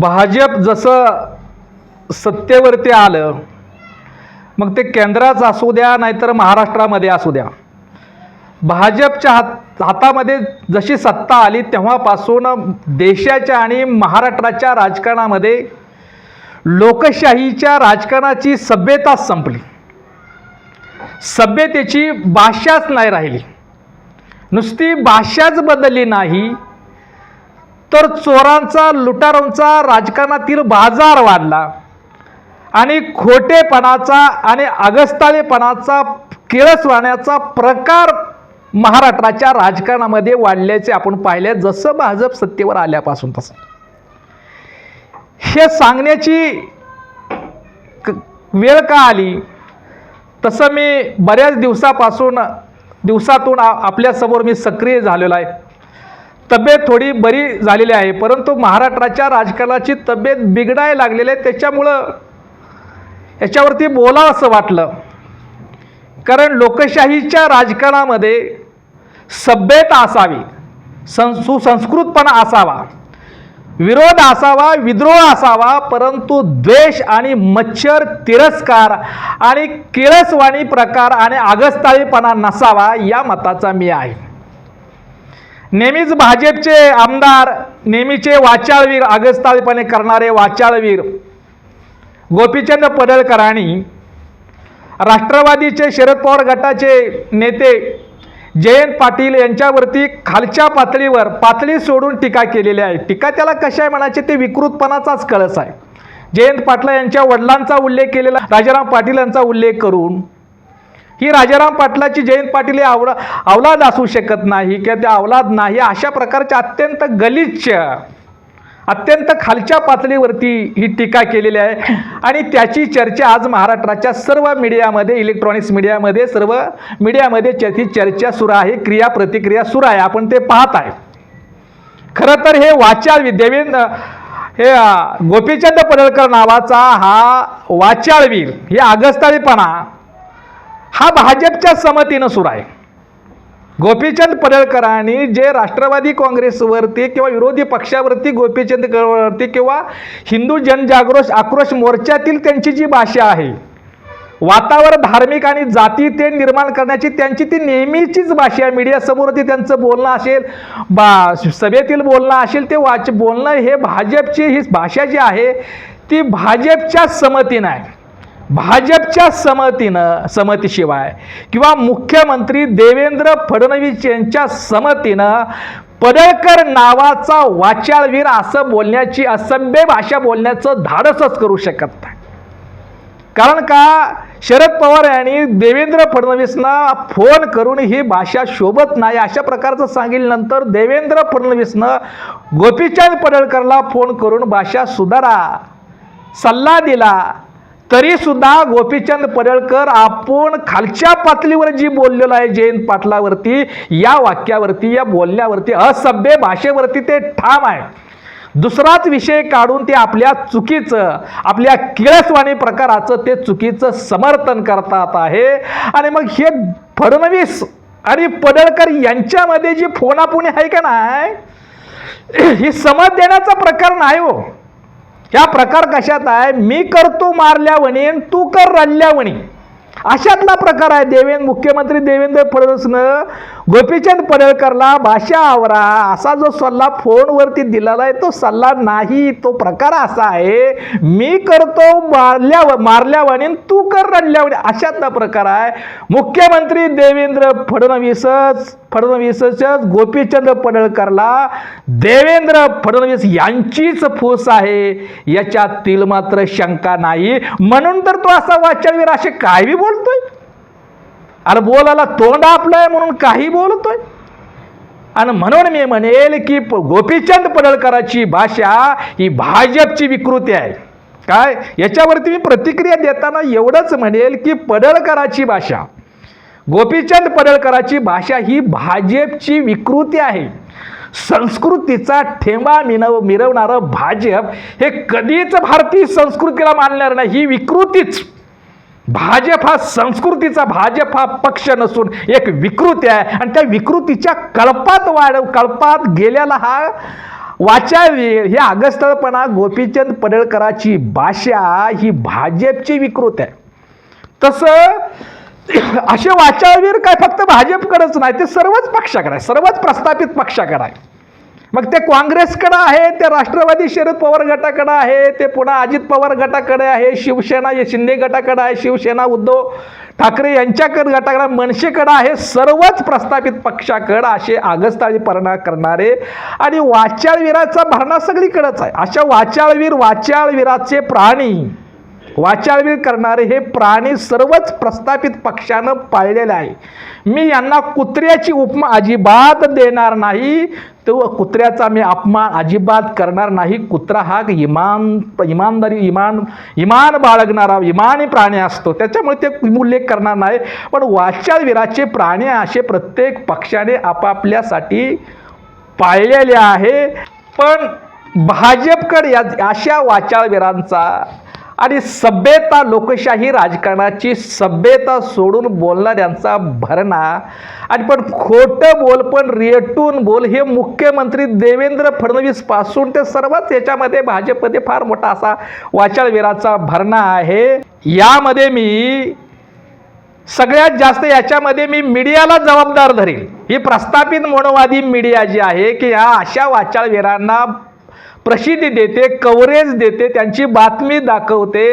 भाजप जसं सत्तेवरती आलं मग ते केंद्रात असू द्या नाहीतर महाराष्ट्रामध्ये असू द्या. भाजपच्या हात हातामध्ये जशी सत्ता आली तेव्हापासून देशाच्या आणि महाराष्ट्राच्या राजकारणामध्ये लोकशाहीच्या राजकारणाची सभ्यताच संपली. सभ्यतेची भाषाच नाही राहिली. नुसती भाषाच बदलली नाही. तर चोरांचा लुटारांचा राजकारणातील बाजार वाढला. आणि खोटेपणाचा आणि अगस्ताळेपणाचा केळसवाण्याचा प्रकार महाराष्ट्राच्या राजकारणामध्ये वाढल्याचे आपण पाहिले जसं भाजप सत्तेवर आल्यापासून तसं. हे सांगण्याची क- वेळ का आली? तसं मी बऱ्याच दिवसापासून दिवसातून आपल्यासमोर मी सक्रिय झालेलो आहे. तब्येत थोडी बरी झालेली आहे परंतु महाराष्ट्राच्या राजकारणाची तब्येत बिघडायला लागलेली आहे त्याच्यामुळं याच्यावरती बोलावं असं वाटलं. कारण लोकशाहीच्या राजकारणामध्ये सभ्यता असावी सं सुसंस्कृतपणा असावा विरोध असावा विद्रोह असावा परंतु द्वेष आणि मच्छर तिरस्कार आणि किळसवाणी प्रकार आणि आगस्ताळीपणा नसावा या मताचा मी आहे. नेहमीच भाजपचे आमदार नेहमीचे वाचाळवीर अगस्ताळपणे करणारे वाचाळवीर गोपीचंद पडळकरांनी राष्ट्रवादीचे शरद पवार गटाचे नेते जयंत पाटील यांच्यावरती खालच्या पातळीवर पातळी सोडून टीका केलेली आहे. टीका त्याला कशा आहे म्हणायचे? ते विकृतपणाचाच कळस आहे. जयंत पाटला यांच्या वडिलांचा उल्लेख केलेला राजाराम पाटील यांचा उल्लेख करून ही राजाराम पाटलाची जयंत पाटील हे आवला अवलाद असू शकत नाही किंवा ते अवलाद नाही अशा प्रकारच्या अत्यंत गलिच्छ अत्यंत खालच्या पातळीवरती ही टीका केलेली आहे. आणि त्याची चर्चा आज महाराष्ट्राच्या सर्व मीडियामध्ये इलेक्ट्रॉनिक्स मीडियामध्ये सर्व मीडियामध्ये त्याची चर्चा सुरू आहे क्रिया प्रतिक्रिया सुरू आहे. आपण ते पाहत आहे. खरं तर हे वाचाळ देवेंद्र हे गोपीचंद पडळकर नावाचा हा वाचाळवीर हे अगस्ताळीपणा हा भाजपच्या समतीनं सुरू आहे. गोपीचंद पडळकरांनी जे राष्ट्रवादी काँग्रेसवरती किंवा विरोधी पक्षावरती गोपीचंद गडवरती किंवा हिंदू जनजागरोष आक्रोश मोर्चातील त्यांची जी भाषा आहे वातावरण धार्मिक आणि जाती ते निर्माण करण्याची त्यांची ती नेहमीचीच भाषा आहे. मीडियासमोर ती त्यांचं बोलणं असेल बा सभेतील बोलणं असेल ते वाच बोलणं हे भाजपची ही भाषा जी आहे ती भाजपच्या समतीनं आहे. भाजपच्या समतीनं समतीशिवाय किंवा मुख्यमंत्री देवेंद्र फडणवीस यांच्या समतीनं पडळकर नावाचा वाचाळवीर असं बोलण्याची असभ्य भाषा बोलण्याचं धाडसच करू शकत नाही. कारण का? शरद पवार यांनी देवेंद्र फडणवीसना फोन करून ही भाषा शोभत नाही. अशा प्रकारचं सांगितल्यानंतर देवेंद्र फडणवीसनं गोपीचंद पडळकरला फोन करून भाषा सुधारा सल्ला दिला. तरी सुद्धा गोपीचंद पडळकर आपण खालच्या पातळीवर जी बोललेलो आहे जयंत पाटलावरती या वाक्यावरती या बोलण्यावरती असभ्य भाषेवरती ते ठाम आहे. दुसराच विषय काढून ते आपल्या चुकीचं आपल्या किळसवाणी प्रकाराचं ते चुकीचं समर्थन करतात आहे. आणि मग हे फडणवीस आणि पडळकर यांच्यामध्ये जी फोनापुणी आहे का नाही ही समज देण्याचा प्रकार नाही हो. ह्या प्रकार कशात आहे? मी करतो मारल्यावणी आणि तू कर रडल्यावणी अशातला प्रकार आहे. देवेंद्र मुख्यमंत्री देवेंद्र फडणवीसनं गोपीचंद पडळकरला भाषा आवरा. असा जो सल्ला फोनवरती दिलेला आहे तो सल्ला नाही तो प्रकार असा आहे मी करतो मारल्या मारल्यावाणी तू कर रडल्यावाणी अशातला प्रकार आहे. मुख्यमंत्री देवेंद्र फडणवीसच फडणवीसच गोपीचंद पडळकरला देवेंद्र फडणवीस यांचीच फूस आहे. याच्यातील मात्र शंका नाही. म्हणून तर तो असा वाचावीर असे काय बी बोलतोय? अरे बोलायला तोंड आपलंय म्हणून काही बोलतोय. आणि म्हणून मी म्हणेल की प- गोपीचंद पडळकराची भाषा ही भाजपची विकृती आहे. काय? याच्यावरती मी प्रतिक्रिया देताना एवढंच म्हणेल की पडळकराची भाषा गोपीचंद पडळकराची भाषा ही भाजपची विकृती आहे. संस्कृतीचा ठेंबा मिनव मिरवणारं भाजप हे कधीच भारतीय संस्कृतीला मानणार नाही. ही विकृतीच. भाजप हा संस्कृतीचा भाजप हा पक्ष नसून एक विकृती आहे. आणि त्या विकृतीच्या कळपात वाढ कळपात गेलेला हा वाचावीर हे अगस्तळपणा गोपीचंद पडळकराची भाषा ही भाजपची विकृत आहे. तसं असे वाचावीर काय फक्त भाजपकडंच नाही ते सर्वच पक्षाकडे आहे सर्वच प्रस्थापित पक्षाकडे आहे. मग ते काँग्रेसकडं आहे ते राष्ट्रवादी शरद पवार गटाकडं आहे ते पुन्हा अजित पवार गटाकडे आहे शिवसेना या शिंदे गटाकडं आहे शिवसेना उद्धव ठाकरे यांच्याकडे गटाकडं मनसेकडं आहे सर्वच प्रस्थापित पक्षाकडं असे आगस्ताळीपणा करणारे. आणि वाचाळवीराचा भरणा सगळीकडंच आहे. अशा वाचाळवीर वाचाळवीराचे प्राणी वाचाळवीर करणारे हे प्राणी सर्वच प्रस्थापित पक्षानं पाळलेले आहे. मी यांना कुत्र्याची उपमा अजिबात देणार नाही. तो कुत्र्याचा मी अपमान अजिबात करणार नाही. कुत्रा हा इमान इमानदारी इमान इमान बाळगणारा इमानी प्राणी असतो. त्याच्यामुळे ते उल्लेख करणार नाही. पण वाचाळवीराचे प्राणी असे प्रत्येक पक्षाने आपापल्यासाठी पाळलेले आहे. पण भाजपकडे या अशा वाचाळवीरांचा आणि सभ्यता लोकशाही राजकारणाची सभ्यता सोडून बोलणाऱ्यांचा भरणा. आणि पण खोटं बोल पण रेटून बोल हे मुख्यमंत्री देवेंद्र फडणवीसपासून ते सर्वच याच्यामध्ये भाजपमध्ये फार मोठा असा वाचाळवीराचा भरणा आहे. यामध्ये मी सगळ्यात जास्त याच्यामध्ये मी मीडियाला जबाबदार धरेल ही प्रस्थापित मनोवादी मीडिया जी आहे की या अशा वाचाळवीरांना प्रसिद्धी देते कव्हरेज देते त्यांची बातमी दाखवते.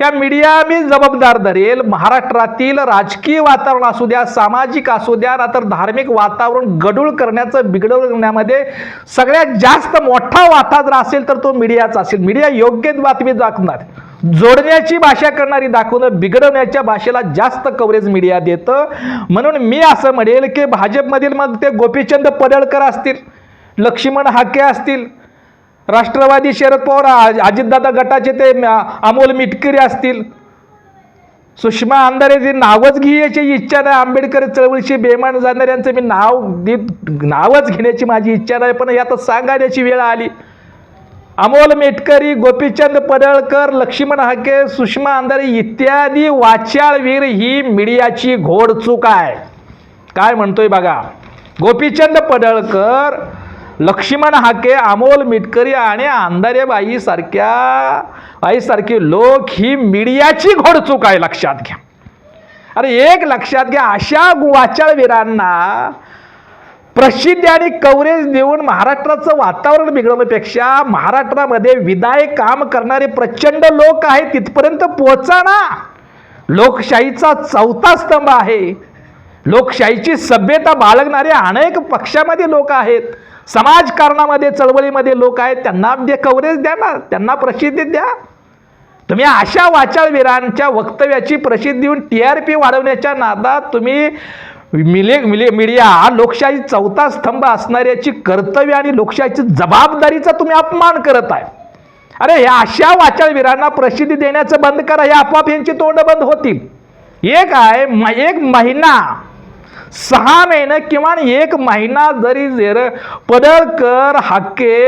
या मीडिया मी जबाबदार धरेल. महाराष्ट्रातील राजकीय वातावरण असू द्या सामाजिक असू द्या तर धार्मिक वातावरण गडूळ करण्याचं बिघडवण्यामध्ये सगळ्यात जास्त मोठा वाटा जर असेल तर तो मीडियाचा असेल. मीडिया योग्य बातमी दाखवणार. जोडण्याची भाषा करणारी दाखवणं बिघडवण्याच्या भाषेला जास्त कव्हरेज मीडिया देतं. म्हणून मी असं म्हणेल की भाजपमधील मग ते गोपीचंद पडळकर असतील लक्ष्मण हाके असतील राष्ट्रवादी शरद पवार अजितदादा गटाचे ते अमोल मिटकरी असतील. सुषमा अंधारेची नावच घ्यायची इच्छा नाही आंबेडकर चळवळीशी बेमान जाणाऱ्यांचं मी नाव देत नावच घेण्याची माझी इच्छा नाही पण यात सांगण्याची वेळ आली. अमोल मेटकरी गोपीचंद पडळकर लक्ष्मण हाके सुषमा अंधारे इत्यादी वाचाळवीर ही मीडियाची घोडचूक आहे. काय म्हणतोय बघा. गोपीचंद पडळकर लक्ष्मण हाके अमोल मिटकरी आणि अंधारेबाई सारख्या बाईसारखे लोक ही मीडियाची घोडचूक आहे लक्षात घ्या. अरे एक लक्षात घ्या अशा वाचाळवीरांना प्रसिद्धी आणि कव्हरेज देऊन महाराष्ट्राचं वातावरण बिघडवण्यापेक्षा महाराष्ट्रामध्ये विदायक काम करणारे प्रचंड लोक आहेत तिथपर्यंत पोहोचणा ना. लोकशाहीचा चौथा स्तंभ आहे. लोकशाहीची सभ्यता बाळगणारे अनेक पक्षामध्ये लोक आहेत. समाजकारणामध्ये चळवळीमध्ये लोक आहेत त्यांना दे कव्हरेज द्या ना. त्यांना प्रसिद्धी द्या. तुम्ही अशा वाचाळवीरांच्या वक्तव्याची प्रसिद्धी देऊन टी आर पी वाढवण्याच्या नादात तुम्ही मिले मिले मीडिया लोकशाही चौथा स्तंभ असणाऱ्याची कर्तव्य आणि लोकशाहीची जबाबदारीचा तुम्ही अपमान करत आहे. अरे ह्या अशा वाचाळवीरांना प्रसिद्धी देण्याचं बंद करा. हे आपोआप यांची तोंड बंद होतील. एक आहे एक महिना सहा महिने किमान एक महिना जरी जर पडळकर हाके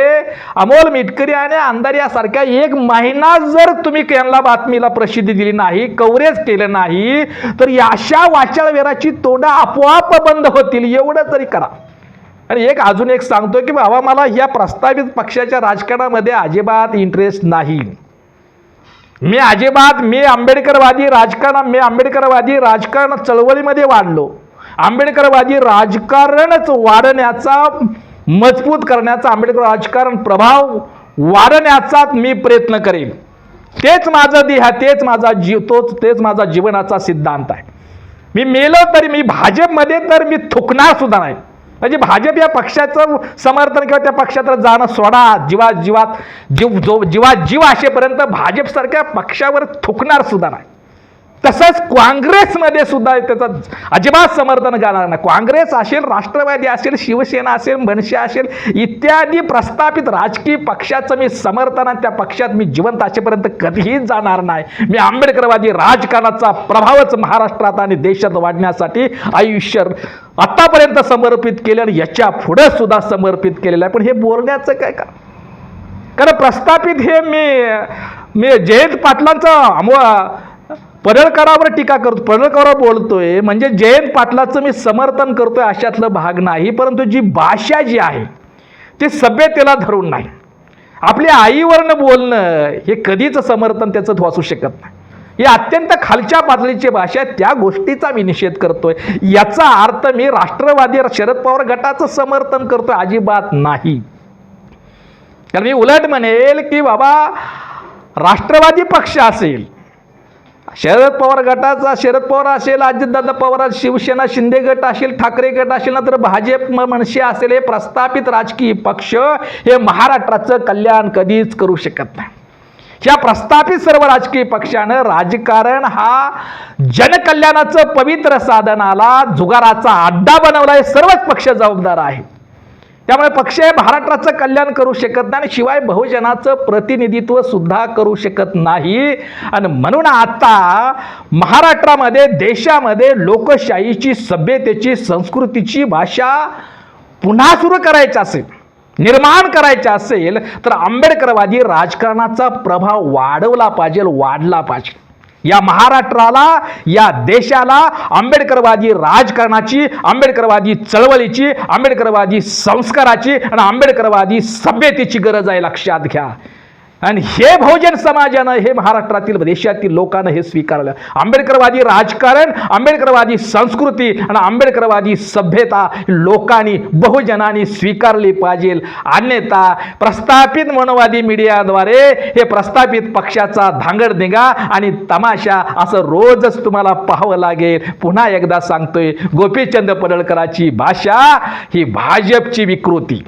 अमोल मिटकरी आणि अंधारी यासारख्या एक महिना जर तुम्ही यांना बातमीला प्रसिद्धी दिली नाही कव्हरेज केलं नाही तर अशा वाचाळवेराची तोंड आपोआप बंद होतील एवढं तरी करा. आणि एक अजून एक सांगतो की बाबा मला या प्रस्तावित पक्षाच्या राजकारणामध्ये अजिबात इंटरेस्ट नाही. मी अजिबात मी आंबेडकरवादी राजकारण मी आंबेडकरवादी राजकारण चळवळीमध्ये वाढलो. आंबेडकरवादी राजकारणच वाढण्याचा मजबूत करण्याचा आंबेडकर राजकारण प्रभाव वाढण्याचाच मी प्रयत्न करेन. तेच माझं देह तेच माझा जीव तोच तेच माझा जीवनाचा सिद्धांत आहे. मी मेलो तरी मी भाजपमध्ये तर मी थुकणार सुद्धा नाही. म्हणजे भाजप या पक्षाचं समर्थन किंवा त्या पक्षात जाणं सोडा. जीवा जीवात जीव जो जीवा जीव असेपर्यंत भाजपसारख्या पक्षावर थुकणार सुद्धा नाही. तसंच काँग्रेसमध्ये सुद्धा त्याचं अजिबात समर्थन करणार नाही. काँग्रेस असेल राष्ट्रवादी असेल शिवसेना असेल मनसे असेल इत्यादी प्रस्थापित राजकीय पक्षाचं मी समर्थन आणि त्या पक्षात मी जिवंत असेपर्यंत कधीही जाणार नाही. मी आंबेडकरवादी राजकारणाचा प्रभावच महाराष्ट्रात आणि देशात वाढण्यासाठी आयुष्य आतापर्यंत समर्पित केलं आणि याच्यापुढे सुद्धा समर्पित केलेलं आहे. पण हे बोलण्याचं काय का कारण प्रस्थापित हे मी मी जयंत पाटलांचं अमो पडळकरावर टीका करतो पडळकरावर बोलतोय म्हणजे जयंत पाटलाचं मी समर्थन करतोय अशातलं भाग नाही परंतु जी भाषा जी आहे ते सभ्यतेला धरून नाही. आपल्या आईवरनं बोलणं हे कधीच समर्थन त्याचं वाचू शकत नाही. ही अत्यंत खालच्या पातळीची भाषा त्या गोष्टीचा मी निषेध करतोय. याचा अर्थ मी राष्ट्रवादी शरद पवार गटाचं समर्थन करतोय अजिबात नाही. कारण मी उलट म्हणेल की बाबा राष्ट्रवादी पक्ष असेल शरद पवार गटाचा शरद पवार असेल अजितदादा पवार शिवसेना शिंदे गट असेल ठाकरे गट असेल ना तर भाजप म- मनसे असेल हे प्रस्थापित राजकीय पक्ष हे महाराष्ट्राचं कल्याण कधीच करू शकत नाही. या प्रस्थापित सर्व राजकीय पक्षानं राजकारण हा जनकल्याणाचं पवित्र साधनाला जुगाराचा अड्डा बनवला हे सर्वच पक्ष जबाबदार आहे त्यामुळे पक्ष हे महाराष्ट्राचं कल्याण करू शकत नाही आणि शिवाय बहुजनाचं प्रतिनिधित्व सुद्धा करू शकत नाही. आणि म्हणून आता महाराष्ट्रामध्ये देशामध्ये लोकशाहीची सभ्यतेची संस्कृतीची भाषा पुन्हा सुरू करायची असेल निर्माण करायचे असेल तर आंबेडकरवादी राजकारणाचा प्रभाव वाढवला पाहिजे वाढला पाहिजे. या महाराष्ट्राला या देशाला आंबेडकरवादी राजकारणाची आंबेडकरवादी चळवळीची आंबेडकरवादी संस्काराची आणि आंबेडकरवादी सभ्यतेची गरज आहे. लक्षात घ्या. आणि हे बहुजन समाजानं हे महाराष्ट्रातील देशातील लोकांना हे स्वीकारलं. आंबेडकरवादी राजकारण आंबेडकरवादी संस्कृती आणि आंबेडकरवादी सभ्यता लोकांनी बहुजनांनी स्वीकारली पाहिजे. अन्यथा प्रस्थापित मनोवादी मीडियाद्वारे हे प्रस्थापित पक्षाचा धांगडधिंगा आणि तमाशा असं रोजच तुम्हाला पाहावं लागेल. पुन्हा एकदा सांगतोय गोपीचंद पडळकराची भाषा ही भाजपची विकृती.